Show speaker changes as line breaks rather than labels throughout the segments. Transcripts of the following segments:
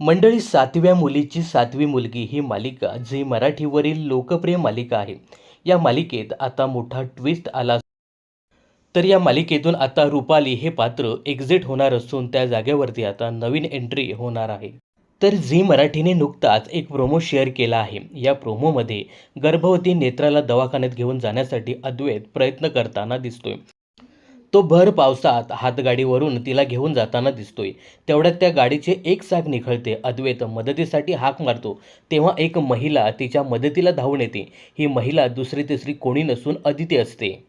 मंडळी सातव्या मुलीची सातवी मुलगी ही मालिका झी मराठीवरील लोकप्रिय मालिका आहे. या मालिकेत आता मोठा ट्विस्ट आला. तर या मालिकेतून आता रुपाली हे पात्र एक्झिट होणार असून त्या जागेवरती आता नवीन एंट्री होणार आहे. तर झी मराठीने नुकताच एक प्रोमो शेअर केला आहे. या प्रोमोमध्ये गर्भवती नेत्राला दवाखान्यात घेऊन जाण्यासाठी अद्वैत प्रयत्न करताना दिसतोय. तो भर पावसात हातगाडीवरून तिला घेऊन जाताना दिसतोय. तेवढ्यात त्या गाडीचे एक चाक निखळते. अद्वैत मदतीसाठी हाक मारतो. तेव्हा एक महिला तिच्या मदतीला धावून येते. ही महिला दुसरी तिसरी कोणी नसून अदिती असते.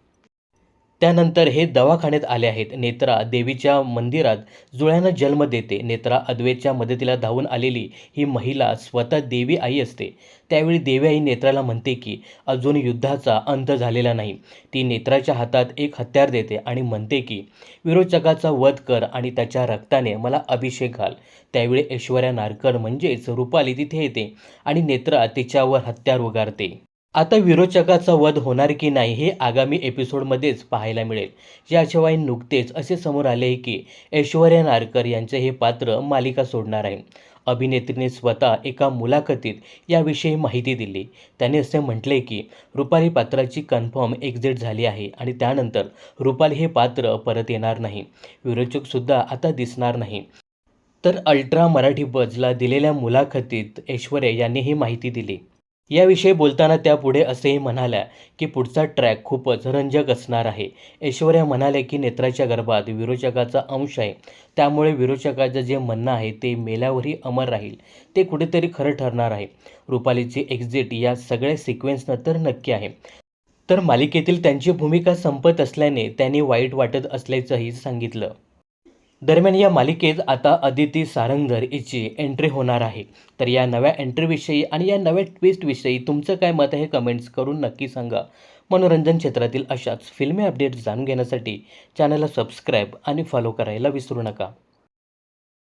त्यानंतर हे दवाखान्यात आले आहेत. नेत्रा देवीच्या मंदिरात जुळ्यानं जन्म देते. नेत्रा अद्वैतच्या मदतीला धावून आलेली ही महिला स्वतः देवी आई असते. त्यावेळी देवी आई नेत्राला म्हणते की अजून युद्धाचा अंत झालेला नाही. ती नेत्राच्या हातात एक हत्यार देते आणि म्हणते की विरोचकाचा वध कर आणि त्याच्या रक्ताने मला अभिषेक घाल. त्यावेळी ऐश्वर्या नारकर म्हणजेच रुपाली तिथे येते आणि नेत्रा तिच्यावर हत्यार उगारते आता विरोचकाचा वध होणार की नाही हे आगामी एपिसोडमध्येच पाहायला मिळेल. याशिवाय नुकतेच असे समोर आले आहे की ऐश्वर्या नारकर यांचे हे पात्र मालिका सोडणार आहे. अभिनेत्रीने स्वतः एका मुलाखतीत याविषयी माहिती दिली. त्याने असे म्हटले की रुपाली पात्राची कन्फर्म एक्झिट झाली आहे आणि त्यानंतर रुपाली हे पात्र परत येणार नाही. विरोचकसुद्धा आता दिसणार नाही. तर अल्ट्रा मराठी बजला दिलेल्या मुलाखतीत ऐश्वर्या यांनी ही माहिती दिली. याविषयी बोलताना त्या पुढे असेही म्हणाल्या की पुढचा ट्रॅक खूपच रंजक असणार आहे. ऐश्वर्या म्हणाले की नेत्राच्या गर्भात विरोचकाचा अंश आहे. त्यामुळे विरोचकाचं जे म्हणणं आहे ते मेल्यावरही अमर राहील. ते कुठेतरी खरं ठरणार आहे. रुपालीची एक्झिट या सगळ्या सिक्वेन्सनं तर नक्की आहे. तर मालिकेतील त्यांची भूमिका संपत असल्याने त्यांनी वाईट वाटत असल्याचंही सांगितलं. दरम्यान या मालिकेत आता अदिती सारंगर हिची एंट्री होणार आहे. तर या नव्या एंट्रीविषयी आणि या नव्या ट्विस्टविषयी तुमचं काय मत आहे कमेंट्स करून नक्की सांगा. मनोरंजन क्षेत्रातील अशाच फिल्मी अपडेट्स जाणून घेण्यासाठी चॅनलला सबस्क्राईब आणि फॉलो करायला विसरू नका.